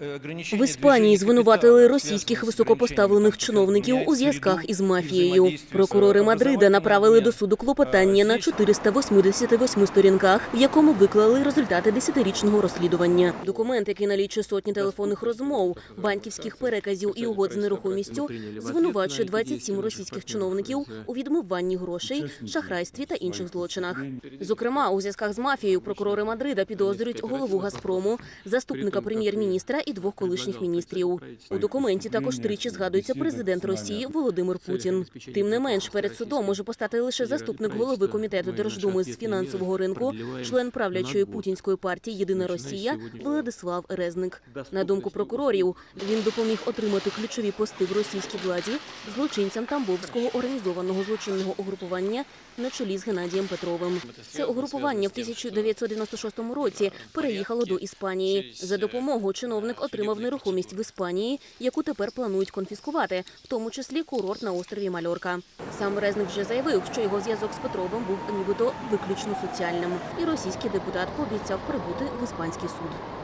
В Іспанії звинуватили російських високопоставлених чиновників у зв'язках із мафією. Прокурори Мадрида направили до суду клопотання на 488 сторінках, в якому виклали результати десятирічного розслідування. Документ, який налічує сотні телефонних розмов, банківських переказів і угод з нерухомістю, звинувачує 27 російських чиновників у відмиванні грошей, шахрайстві та інших злочинах. Зокрема, у зв'язках з мафією прокурори Мадрида підозрюють голову Газпрому, заступника прем'єр-міністра і двох колишніх міністрів. У документі також тричі згадується президент Росії Володимир Путін. Тим не менш, перед судом може постати лише заступник голови комітету Держдуми з фінансового ринку, член правлячої путінської партії Єдина Росія Владислав Резник. На думку прокурорів, він допоміг отримати ключові пости в російській владі злочинцям Тамбовського організованого злочинного угрупування на чолі з Геннадієм Петровим. Це угрупування в 1996 році переїхало до Іспанії. За допомогою отримав нерухомість в Іспанії, яку тепер планують конфіскувати, в тому числі курорт на острові Мальорка. Сам Резник вже заявив, що його зв'язок з Петровим був нібито виключно соціальним, і російський депутат пообіцяв прибути в іспанський суд.